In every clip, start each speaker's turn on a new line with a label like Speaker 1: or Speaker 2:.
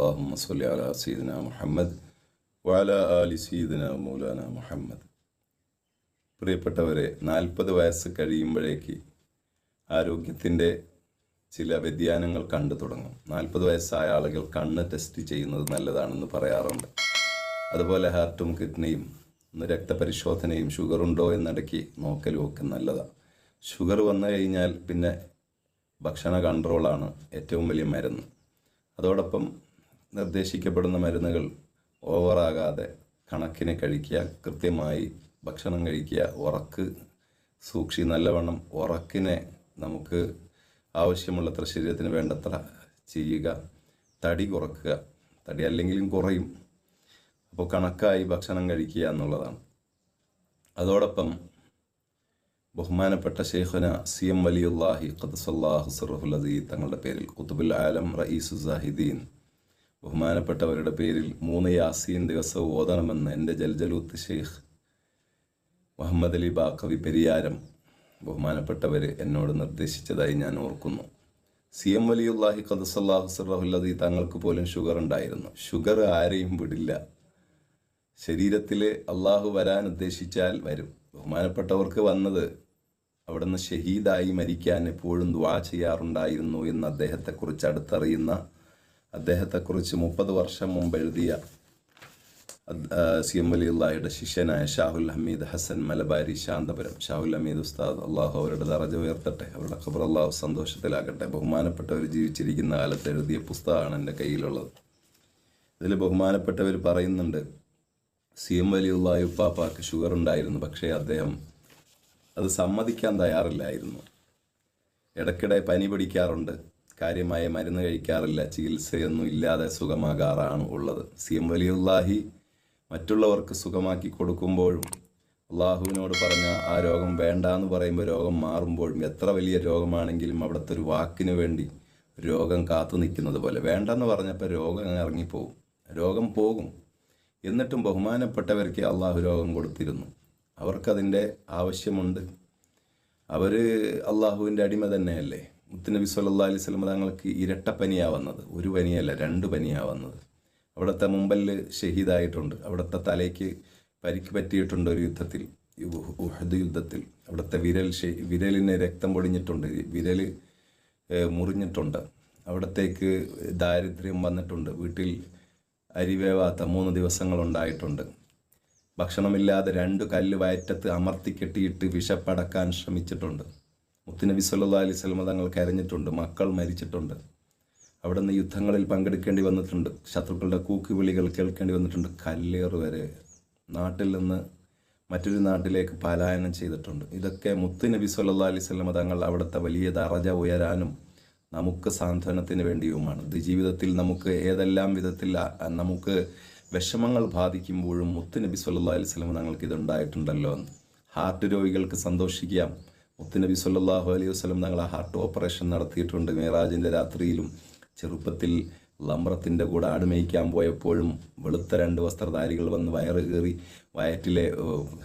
Speaker 1: അള്ളാഹുമ്മ صل على സീദന മുഹമ്മദ് وعلى ആലി സീദന മൗലാന മുഹമ്മദ്. പ്രിയപ്പെട്ടവരെ നാൽപ്പത് വയസ്സ് കഴിയുമ്പോഴേക്ക് ആരോഗ്യത്തിന്റെ ചില വ്യതിയാനങ്ങൾ കണ്ടു തുടങ്ങും. നാൽപ്പത് വയസ്സായ ആളുകൾ കണ്ണ് ടെസ്റ്റ് ചെയ്യുന്നത് നല്ലതാണെന്ന് പറയാറുണ്ട്. അതുപോലെ ഹാർട്ടും കിഡ്നിയും ഒന്ന് രക്തപരിശോധനയും ഷുഗർ ഉണ്ടോ എന്നിടയ്ക്ക് നോക്കലും ഒക്കെ നല്ലതാണ് ഷുഗർ വന്നു കഴിഞ്ഞാൽ പിന്നെ ഭക്ഷണ കൺട്രോളാണ് ഏറ്റവും വലിയ മരുന്ന്. അതോടൊപ്പം നിർദ്ദേശിക്കപ്പെടുന്ന മരുന്നുകൾ ഓവറാകാതെ കണക്കിന് കഴിക്കുക കൃത്യമായി ഭക്ഷണം കഴിക്കുക ഉറക്ക് സൂക്ഷി നല്ലവണ്ണം ഉറക്കിനെ നമുക്ക് ആവശ്യമുള്ളത്ര ശരീരത്തിന് വേണ്ടത്ര ചെയ്യുക. തടി കുറക്കുക. തടി അല്ലെങ്കിലും കുറയും. അപ്പോൾ കണക്കായി ഭക്ഷണം കഴിക്കുക എന്നുള്ളതാണ്. അതോടൊപ്പം ബഹുമാനപ്പെട്ട ഷെയ്ഖുന സി എം വലിയുല്ലാഹി ഖദ്സല്ലാഹു സിറഹുൽ തങ്ങളുടെ പേരിൽ കുത്തുബുൽ ആലം റയീസു സാഹിദീൻ ബഹുമാനപ്പെട്ടവരുടെ പേരിൽ മൂന്ന് യാസീൻ ദിവസവും ഓതണമെന്ന് എന്റെ ജൽജലൂത്ത് ഷെയ്ഖ് മുഹമ്മദ് അലി ബാക്കവി പെരിയാരം ബഹുമാനപ്പെട്ടവർ എന്നോട് നിർദ്ദേശിച്ചതായി ഞാൻ ഓർക്കുന്നു. സി എം വലിയുല്ലാഹി ഖദ്സല്ലാഹു സിറഹുൽ അസീദ് തങ്ങൾക്ക് പോലും ഷുഗർ ഉണ്ടായിരുന്നു. ഷുഗർ ആരെയും വിടില്ല. ശരീരത്തിൽ അള്ളാഹു വരാൻ ഉദ്ദേശിച്ചാൽ വരും. ബഹുമാനപ്പെട്ടവർക്ക് വന്നത് അവിടുന്ന് ഷഹീദായി മരിക്കാൻ എപ്പോഴും ദ്വാ ചെയ്യാറുണ്ടായിരുന്നു എന്ന് അദ്ദേഹത്തെക്കുറിച്ച് അടുത്തറിയുന്ന അദ്ദേഹത്തെക്കുറിച്ച് മുപ്പത് വർഷം മുമ്പ് എഴുതിയ സി എം വലിയുള്ളയുടെ ശിഷ്യനായ ഷാഹുൽ ഹമീദ് ഹസൻ മലബാരി ശാന്തപുരം. ഷാഹുൽ ഹമീദ് ഉസ്താദ് അള്ളാഹു അവരുടെ ദറജ ഉയർത്തട്ടെ. അവരുടെ ഖബർ അള്ളാഹു സന്തോഷത്തിലാകട്ടെ. ബഹുമാനപ്പെട്ടവർ ജീവിച്ചിരിക്കുന്ന കാലത്ത് എഴുതിയ പുസ്തകമാണ് എന്റെ കയ്യിലുള്ളത്. ഇതിൽ ബഹുമാനപ്പെട്ടവർ പറയുന്നുണ്ട് സി എം വലിയുള്ള ഉപ്പാപ്പാക്ക് ഷുഗർ ഉണ്ടായിരുന്നു പക്ഷേ അദ്ദേഹം അത് സമ്മതിക്കാൻ തയ്യാറില്ലായിരുന്നു. ഇടയ്ക്കിടെ പനി പിടിക്കാറുണ്ട്. കാര്യമായ മരുന്ന് കഴിക്കാറില്ല ചികിത്സയൊന്നും ഇല്ലാതെ സുഖമാകാറാണ് ഉള്ളത്. സി എം വലിയുല്ലാഹി മറ്റുള്ളവർക്ക് സുഖമാക്കി കൊടുക്കുമ്പോഴും അള്ളാഹുവിനോട് പറഞ്ഞ ആ രോഗം വേണ്ട എന്ന് പറയുമ്പോൾ രോഗം മാറുമ്പോഴും എത്ര വലിയ രോഗമാണെങ്കിലും അവിടുത്തെ ഒരു വാക്കിന് വേണ്ടി രോഗം കാത്തു നിൽക്കുന്നത് പോലെ. വേണ്ടെന്ന് പറഞ്ഞപ്പോൾ രോഗം ഇറങ്ങിപ്പോവും. രോഗം പോകും. എന്നിട്ടും ബഹുമാനപ്പെട്ടവർക്ക് അള്ളാഹു രോഗം കൊടുത്തിരുന്നു. അവർക്കതിന്റെ ആവശ്യമുണ്ട്. അവർ അള്ളാഹുവിന്റെ അടിമ തന്നെയല്ലേ? മുത്തുനബി സല്ലാ അലൈഹി സ്വലം ഇരട്ട പനിയാണ് വന്നത് ഒരു പനിയല്ല രണ്ട് പനിയാണ് വന്നത് അവിടുത്തെ മുമ്പൽ ഷഹീദായിട്ടുണ്ട്. അവിടുത്തെ തലയ്ക്ക് പരിക്ക് പറ്റിയിട്ടുണ്ട് ഒരു യുദ്ധത്തിൽ ഉഹദ് യുദ്ധത്തിൽ. അവിടുത്തെ വിരൽ വിരലിന് രക്തം പൊടിഞ്ഞിട്ടുണ്ട് വിരൽ മുറിഞ്ഞിട്ടുണ്ട്. അവിടത്തേക്ക് ദാരിദ്ര്യം വന്നിട്ടുണ്ട്. വീട്ടിൽ അരിവേവാത്ത മൂന്ന് ദിവസങ്ങളുണ്ടായിട്ടുണ്ട്. ഭക്ഷണമില്ലാതെ രണ്ട് കല്ല് വയറ്റത്ത് അമർത്തി കെട്ടിയിട്ട് വിശപ്പടക്കാൻ ശ്രമിച്ചിട്ടുണ്ട്. മുത്തുനബി സല്ലാ അലൈഹി സ്വലമ തങ്ങൾ കരഞ്ഞിട്ടുണ്ട് മക്കൾ മരിച്ചിട്ടുണ്ട്. അവിടെ നിന്ന് യുദ്ധങ്ങളിൽ പങ്കെടുക്കേണ്ടി വന്നിട്ടുണ്ട് ശത്രുക്കളുടെ കൂക്കുവിളികൾ കേൾക്കേണ്ടി വന്നിട്ടുണ്ട്. കല്ലേറ് വരെ നാട്ടിൽ നിന്ന് മറ്റൊരു നാട്ടിലേക്ക് പലായനം ചെയ്തിട്ടുണ്ട്. ഇതൊക്കെ മുത്തു നബി സല്ലാ അലൈഹി സ്വലമ തങ്ങൾ അവിടുത്തെ വലിയ ദറജ ഉയരാനും നമുക്ക് സാന്ത്വനത്തിന് വേണ്ടിയുമാണ്. ഇത് ജീവിതത്തിൽ നമുക്ക് ഏതെല്ലാം വിധത്തിൽ നമുക്ക് വിഷമങ്ങൾ ബാധിക്കുമ്പോഴും മുത്തു നബി സല്ലാ അലൈഹി സ്വലമ തങ്ങൾക്ക് ഇതുണ്ടായിട്ടുണ്ടല്ലോ എന്ന്. ഹാർട്ട് രോഗികൾക്ക് സന്തോഷിക്കാം മുത്ത് നബി സല്ലാഹു അലൈഹി വസ്ലം തങ്ങൾ ഹാർട്ട് ഓപ്പറേഷൻ നടത്തിയിട്ടുണ്ട്. മേറാജിന്റെ രാത്രിയിലും ചെറുപ്പത്തിൽ ലമ്രത്തിന്റെ കൂടെ ആടുമേയ്ക്കാൻ പോയപ്പോഴും വെളുത്ത രണ്ട് വസ്ത്രധാരികൾ വന്ന് വയറ് കയറി വയറ്റിലെ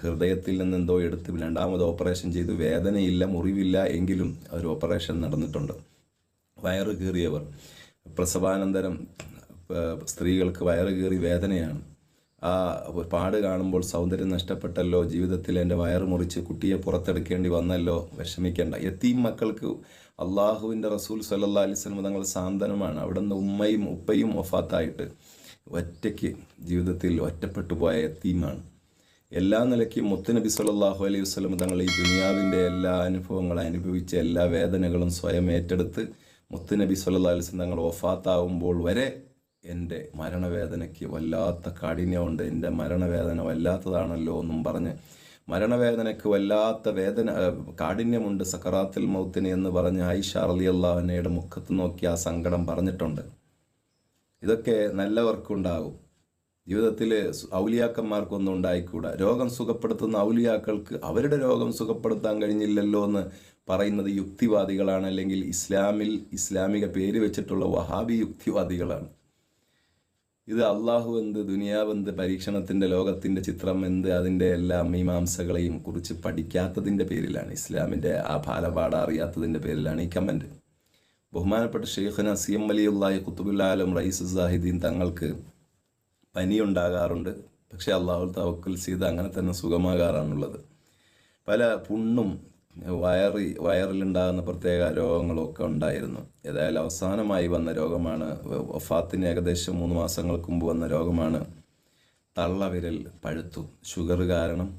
Speaker 1: ഹൃദയത്തിൽ നിന്ന് എന്തോ എടുത്ത് രണ്ടാമത് ഓപ്പറേഷൻ ചെയ്തു. വേദനയില്ല മുറിവില്ല എങ്കിലും ഒരു ഓപ്പറേഷൻ നടന്നിട്ടുണ്ട്. വയറ് കീറിയവർ. പ്രസവാനന്തരം സ്ത്രീകൾക്ക് വയറ് കീറി വേദനയാണ്. ആ പാട് കാണുമ്പോൾ സൗന്ദര്യം നഷ്ടപ്പെട്ടല്ലോ ജീവിതത്തിൽ എന്റെ വയറ് മുറിച്ച് കുട്ടിയെ പുറത്തെടുക്കേണ്ടി വന്നല്ലോ വിഷമിക്കേണ്ട. എത്തീം മക്കൾക്ക് അള്ളാഹുവിന്റെ റസൂൽ സല്ലാ അലിസ്ലം തങ്ങൾ സാന്ത്വനമാണ്. അവിടെ നിന്ന് ഉമ്മയും ഉപ്പയും ഒഫാത്തായിട്ട് ഒറ്റയ്ക്ക് ജീവിതത്തിൽ ഒറ്റപ്പെട്ടു പോയ എത്തീമാണ് എല്ലാ നിലയ്ക്കും മുത്തുനബി സല്ലാഹു അലൈഹി വസ്ലം തങ്ങൾ ഈ ദുനിയാവിന്റെ എല്ലാ അനുഭവങ്ങളും അനുഭവിച്ച എല്ലാ വേദനകളും സ്വയം ഏറ്റെടുത്ത് മുത്തുനബി സല്ലാ അലിസ്ലം തങ്ങൾ ഒഫാത്താവുമ്പോൾ വരെ എന്റെ മരണവേദനയ്ക്ക് വല്ലാത്ത കാഠിന്യമുണ്ട്. എന്റെ മരണവേദന വല്ലാത്തതാണല്ലോ എന്നും പറഞ്ഞ് മരണവേദനയ്ക്ക് വല്ലാത്ത വേദന കാഠിന്യമുണ്ട് സക്കറാത്തിൽ മൗത്തിന് എന്ന് പറഞ്ഞ് ആയിഷ അറലി അള്ളാഹനയുടെ മുഖത്ത് നോക്കി ആ സങ്കടം പറഞ്ഞിട്ടുണ്ട്. ഇതൊക്കെ നല്ലവർക്കുണ്ടാകും ജീവിതത്തിൽ ഔലിയാക്കന്മാർക്കൊന്നും ഉണ്ടായിക്കൂടാ. രോഗം സുഖപ്പെടുത്തുന്ന ഔലിയാക്കൾക്ക് അവരുടെ രോഗം സുഖപ്പെടുത്താൻ കഴിഞ്ഞില്ലല്ലോ എന്ന് പറയുന്നത് യുക്തിവാദികളാണ് അല്ലെങ്കിൽ ഇസ്ലാമിൽ ഇസ്ലാമിക പേര് വെച്ചിട്ടുള്ള വഹാബി യുക്തിവാദികളാണ്. ഇത് അള്ളാഹു എന്ത് ദുനിയാവെന്ത് പരീക്ഷണത്തിന്റെ ലോകത്തിന്റെ ചിത്രം എന്ത് അതിന്റെ എല്ലാ മീമാംസകളെയും കുറിച്ച് പഠിക്കാത്തതിന്റെ പേരിലാണ് ഇസ്ലാമിന്റെ ആ ബാലപാഠ അറിയാത്തതിന്റെ പേരിലാണ് ഈ കമന്റ്. ബഹുമാനപ്പെട്ട ഷെയ്ഖ് സി എം അലിയുള്ളാഹി കുത്തുബുല്ലാലും റൈസ് സാഹിദ്ദീൻ തങ്ങൾക്ക് പനിയുണ്ടാകാറുണ്ട്. പക്ഷേ അള്ളാഹു തവക്കൽ ചെയ്ത് അങ്ങനെ തന്നെ സുഖമാകാറാണുള്ളത്. പല പുണ്ണും വയറി വയറിലുണ്ടാകുന്ന പ്രത്യേക രോഗങ്ങളൊക്കെ ഉണ്ടായിരുന്നു. ഏതായാലും അവസാനമായി വന്ന രോഗമാണ് വഫാത്തിന് ഏകദേശം മൂന്ന് മാസങ്ങൾക്ക് മുമ്പ് വന്ന രോഗമാണ് തള്ളവിരൽ പഴുത്തു. ഷുഗർ കാരണം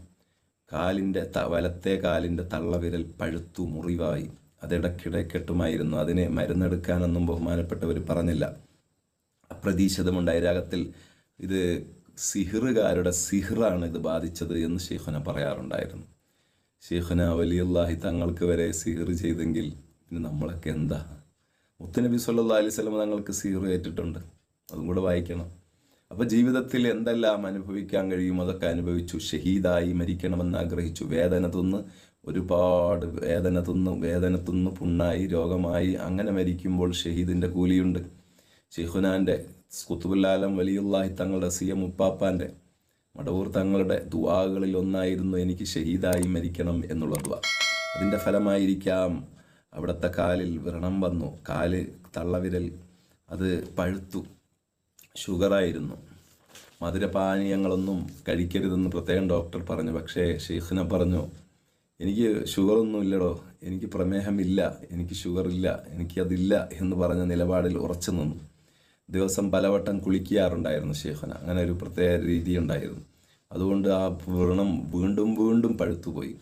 Speaker 1: കാലിന്റെ ത വലത്തെ കാലിന്റെ തള്ളവിരൽ പഴുത്തു മുറിവായി. അതിടക്കിടക്കെട്ടുമായിരുന്നു അതിനെ മരുന്നെടുക്കാനൊന്നും ബഹുമാനപ്പെട്ടവർ പറഞ്ഞില്ല. അപ്രതീക്ഷിതമുണ്ടായ. രാഗത്തിൽ ഇത് സിഹിറുകാരുടെ സിഹിറാണ് ഇത് ബാധിച്ചത് എന്ന് ഷെയ്ഖുന പറയാറുണ്ടായിരുന്നു. ഷെയ്ഖുന വലിയല്ലാഹി തങ്ങൾക്ക് വരെ സീർ ചെയ്തെങ്കിൽ പിന്നെ നമ്മളൊക്കെ എന്താ? മുത്തുനബി സല്ലാ അലൈഹി സ്വലം തങ്ങൾക്ക് സീർ ഏറ്റിട്ടുണ്ട്. അതും കൂടെ വായിക്കണം. അപ്പോൾ ജീവിതത്തിൽ എന്തെല്ലാം അനുഭവിക്കാൻ കഴിയും അതൊക്കെ അനുഭവിച്ചു. ഷഹീദായി മരിക്കണമെന്ന് ആഗ്രഹിച്ചു. വേദന തിന്ന് ഒരുപാട് വേദന തിന്ന് വേദന തിന്ന് പുണ്ണായി രോഗമായി അങ്ങനെ മരിക്കുമ്പോൾ ഷഹീദിന്റെ കൂലിയുണ്ട്. ഷെയ്ഖുനാന്റെ കുത്തുബുല്ലാലം വലിയുള്ളാഹി തങ്ങളുടെ സി എം ഉപ്പാപ്പാന്റെ മടവൂർ തങ്ങളുടെ ദുവാകളിൽ ഒന്നായിരുന്നു എനിക്ക് ഷഹീദായി മരിക്കണം എന്നുള്ള ദുവ അതിന്റെ ഫലമായിരിക്കാം അവിടുത്തെ കാലിൽ വ്രണം വന്നു. കാൽ തള്ളവിരൽ അത് പഴുത്തു. ഷുഗറായിരുന്നു. മധുരപാനീയങ്ങളൊന്നും കഴിക്കരുതെന്ന് പ്രത്യേകം ഡോക്ടർ പറഞ്ഞു. പക്ഷേ ഷെയ്ഖിനെ പറഞ്ഞു എനിക്ക് ഷുഗറൊന്നും ഇല്ലടോ. എനിക്ക് പ്രമേഹമില്ല. എനിക്ക് ഷുഗറില്ല. എനിക്കതില്ല എന്ന് പറഞ്ഞ നിലപാടിൽ ഉറച്ചു നിന്നു. ദിവസം പലവട്ടം കുളിക്കാറുണ്ടായിരുന്നു ഷെയ്ഖന അങ്ങനെ ഒരു പ്രത്യേക രീതി ഉണ്ടായിരുന്നു. അതുകൊണ്ട് ആ വ്രണം വീണ്ടും വീണ്ടും പഴുത്തുപോയി.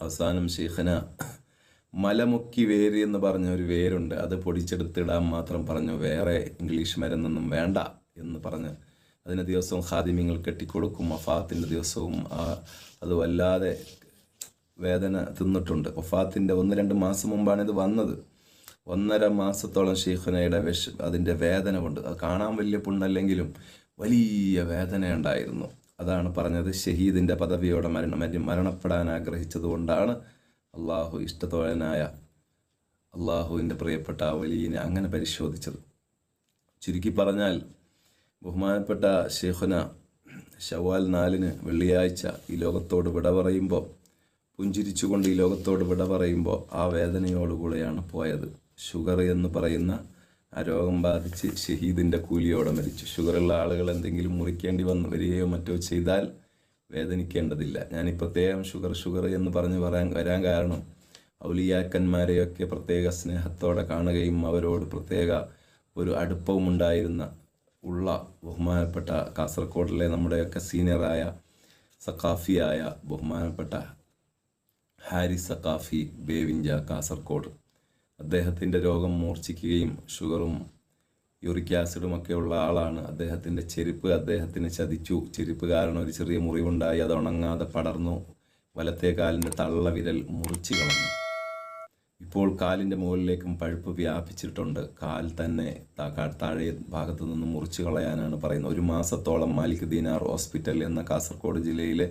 Speaker 1: അവസാനം ഷെയ്ഖന മലമുക്കി വേര് എന്ന് പറഞ്ഞ ഒരു വേരുണ്ട്. അത് പൊടിച്ചെടുത്തിടാൻ മാത്രം പറഞ്ഞു വേറെ ഇംഗ്ലീഷ് മരുന്നൊന്നും വേണ്ട എന്ന് പറഞ്ഞ് അതിന് ദിവസവും ഹാദിമ്യങ്ങൾ കെട്ടിക്കൊടുക്കും വഫാത്തിന്റെ ദിവസവും. അത് വല്ലാതെ വേദന തിന്നിട്ടുണ്ട്. വഫാത്തിന്റെ ഒന്ന് രണ്ട് മാസം മുമ്പാണ് ഇത് വന്നത്. ഒന്നര മാസത്തോളം ഷെയ്ഖുനയുടെ വിഷ അതിന്റെ വേദന കൊണ്ട് അത് കാണാൻ വലിയ പുണ്ണല്ലെങ്കിലും വലിയ വേദന ഉണ്ടായിരുന്നു അതാണ് പറഞ്ഞത് ഷഹീദിന്റെ പദവിയോടെ മരണം മര- മരണപ്പെടാൻ ആഗ്രഹിച്ചത് കൊണ്ടാണ് അള്ളാഹു ഇഷ്ടത്തോഴനായ അള്ളാഹുവിന്റെ പ്രിയപ്പെട്ട ആ വലിയനെ അങ്ങനെ പരിശോധിച്ചത്. ചുരുക്കി പറഞ്ഞാൽ ബഹുമാനപ്പെട്ട ഷെയ്ഖുന ഷവാൽ നാലിന് വെള്ളിയാഴ്ച ഈ ലോകത്തോട് വിട പറയുമ്പോൾ പുഞ്ചിരിച്ചുകൊണ്ട് ഈ ലോകത്തോട് വിട പറയുമ്പോൾ ആ വേദനയോടുകൂടെയാണ് പോയത്. ഷുഗർ എന്ന് പറയുന്ന ആ രോഗം ബാധിച്ച് ഷഹീദിന്റെ കൂലിയോടെ മരിച്ചു. ഷുഗറുള്ള ആളുകൾ എന്തെങ്കിലും മുറിക്കേണ്ടി വന്ന് വരികയോ മറ്റോ ചെയ്താൽ വേദനിക്കേണ്ടതില്ല. ഞാൻ പ്രത്യേകം ഷുഗർ ഷുഗർ എന്ന് പറഞ്ഞ് പറയാൻ വരാൻ കാരണം ഔലിയാക്കന്മാരെയൊക്കെ പ്രത്യേക സ്നേഹത്തോടെ കാണുകയും അവരോട് പ്രത്യേക ഒരു അടുപ്പവും ഉണ്ടായിരുന്ന ഉള്ള ബഹുമാനപ്പെട്ട കാസർഗോഡിലെ നമ്മുടെയൊക്കെ സീനിയറായ സഖാഫിയായ ബഹുമാനപ്പെട്ട ഹാരി സഖാഫി ബേവിഞ്ച കാസർഗോഡ് അദ്ദേഹത്തിന്റെ രോഗം മൂർച്ഛിക്കുകയും ഷുഗറും യൂറിക് ആസിഡും ഒക്കെ ഉള്ള ആളാണ്. അദ്ദേഹത്തിന്റെ ചെരുപ്പ് അദ്ദേഹത്തിന് ചതിച്ചു. ചെരുപ്പ് കാരണം ഒരു ചെറിയ മുറിവുണ്ടായി. അത് ഉണങ്ങാതെ പടർന്നു. വലത്തെ കാലിന്റെ തള്ള വിരൽ മുറിച്ചു കളഞ്ഞു. ഇപ്പോൾ കാലിന്റെ മുകളിലേക്കും പഴുപ്പ് വ്യാപിച്ചിട്ടുണ്ട്. കാൽ തന്നെ താഴെ ഭാഗത്തു നിന്ന് മുറിച്ചു കളയാനാണ് പറയുന്നത്. ഒരു മാസത്തോളം മാലിക് ദീനാർ ഹോസ്പിറ്റൽ എന്ന കാസർഗോഡ് ജില്ലയിലെ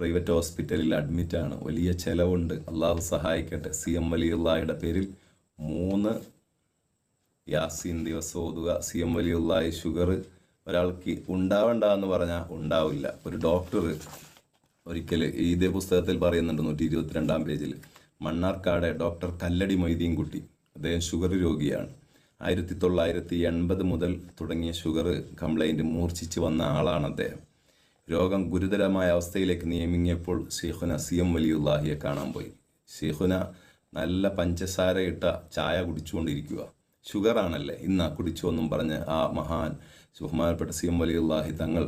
Speaker 1: പ്രൈവറ്റ് ഹോസ്പിറ്റലിൽ അഡ്മിറ്റാണ്. വലിയ ചെലവുണ്ട്. അള്ളാഹു സഹായിക്കട്ടെ. സി എം വലിയുള്ളായുടെ പേരിൽ മൂന്ന് യാസീൻ ദിവസം ഓതുക. സി എം വലിയുള്ളായി ഷുഗർ ഒരാൾക്ക് ഉണ്ടാവണ്ട എന്ന് പറഞ്ഞാൽ ഉണ്ടാവില്ല. ഒരു ഡോക്ടർ ഒരിക്കൽ ഇതേ പുസ്തകത്തിൽ പറയുന്നുണ്ട് നൂറ്റി ഇരുപത്തിരണ്ടാം പേജിൽ. മണ്ണാർക്കാട് ഡോക്ടർ കല്ലടി മൊയ്തീൻ കുട്ടി അദ്ദേഹം ഷുഗർ രോഗിയാണ്. ആയിരത്തി തൊള്ളായിരത്തി എൺപത് മുതൽ തുടങ്ങിയ ഷുഗർ കംപ്ലൈന്റ് മൂർച്ഛിച്ച് വന്ന ആളാണ് അദ്ദേഹം. രോഗം ഗുരുതരമായ അവസ്ഥയിലേക്ക് നിയമിങ്ങിയപ്പോൾ ഷെയ്ഖുന സി എം വലിയുല്ലാഹിയെ കാണാൻ പോയി. ഷെയ്ഖുന നല്ല പഞ്ചസാര ഇട്ട ചായ കുടിച്ചുകൊണ്ടിരിക്കുക. ഷുഗറാണല്ലേ ഇന്നാ കുടിച്ചു എന്നും പറഞ്ഞ് ആ മഹാൻ ബഹുമാനപ്പെട്ട സി എം വലിയുല്ലാഹി തങ്ങൾ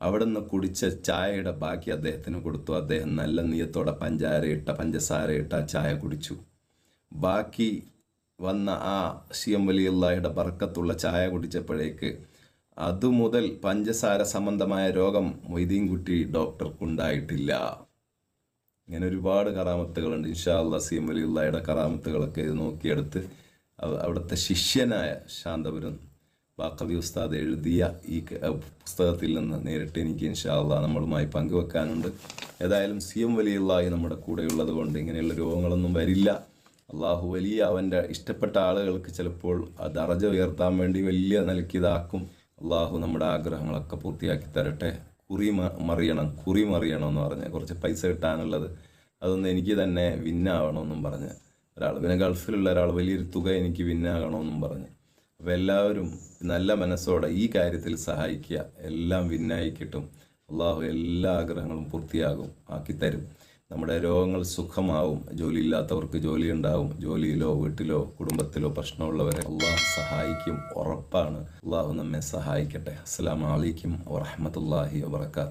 Speaker 1: അവിടെ നിന്ന് കുടിച്ച ചായയുടെ ബാക്കി അദ്ദേഹത്തിന് കൊടുത്തു. അദ്ദേഹം നല്ല നീയത്തോടെ പഞ്ചാര ഇട്ട പഞ്ചസാര ഇട്ട ചായ കുടിച്ചു. ബാക്കി വന്ന ആ സി എം വലിയുള്ളാഹിയുടെ ബർക്കത്തുള്ള ചായ കുടിച്ചപ്പോഴേക്ക് അതുമുതൽ പഞ്ചസാര സംബന്ധമായ രോഗം മൊയ്തീൻകുട്ടി ഡോക്ടർക്കുണ്ടായിട്ടില്ല ഇങ്ങനെ ഒരുപാട് കറാമത്തുകളുണ്ട്. ഇൻഷാ സി എം വലിയുള്ളയുടെ കറാമത്തുകളൊക്കെ ഇത് നോക്കിയെടുത്ത് അവ- അവിടുത്തെ ശിഷ്യനായ ശാന്തപുരം ബാക്കവി ഉസ്താദ് എഴുതിയ ഈ പുസ്തകത്തിൽ നിന്ന് നേരിട്ട് എനിക്ക് ഇൻഷാ അല്ലാ നമ്മളുമായി പങ്കുവെക്കാനുണ്ട്. ഏതായാലും സി എം വലിയുള്ളായി നമ്മുടെ കൂടെയുള്ളത് കൊണ്ട് ഇങ്ങനെയുള്ള രോഗങ്ങളൊന്നും വരില്ല. അള്ളാഹു വലിയ അവന്റെ ഇഷ്ടപ്പെട്ട ആളുകൾക്ക് ചിലപ്പോൾ ദറജ ഉയർത്താൻ വേണ്ടി വലിയ നിലയ്ക്കിതാക്കും അള്ളാഹു നമ്മുടെ ആഗ്രഹങ്ങളൊക്കെ പൂർത്തിയാക്കി തരട്ടെ. കുറി മറിയണം കുറി മറിയണം എന്ന് പറഞ്ഞ് കുറച്ച് പൈസ കിട്ടാനുള്ളത് അതൊന്ന് എനിക്ക് തന്നെ വിന്നാവണമെന്നും പറഞ്ഞ്. ഒരാൾ പിന്നെ ഗൾഫിലുള്ള ഒരാൾ വലിയൊരു തുക എനിക്ക് വിന്നാകണമെന്നും പറഞ്ഞ്. അപ്പോൾ എല്ലാവരും നല്ല മനസ്സോടെ ഈ കാര്യത്തിൽ സഹായിക്കുക. എല്ലാം വിന്നായി കിട്ടും. അള്ളാഹു എല്ലാ ആഗ്രഹങ്ങളും പൂർത്തിയാകും ആക്കിത്തരും. നമ്മുടെ രോഗങ്ങൾ സുഖമാവും ജോലിയില്ലാത്തവർക്ക് ജോലി ഉണ്ടാവും ജോലിയിലോ വീട്ടിലോ കുടുംബത്തിലോ പ്രശ്നമുള്ളവരെ അള്ളാഹ് സഹായിക്കും ഉറപ്പാണ്. അള്ളാഹു നമ്മെ സഹായിക്കട്ടെ. അസ്സാം വലൈക്കും വറഹമത്തല്ലാഹി വാത്തു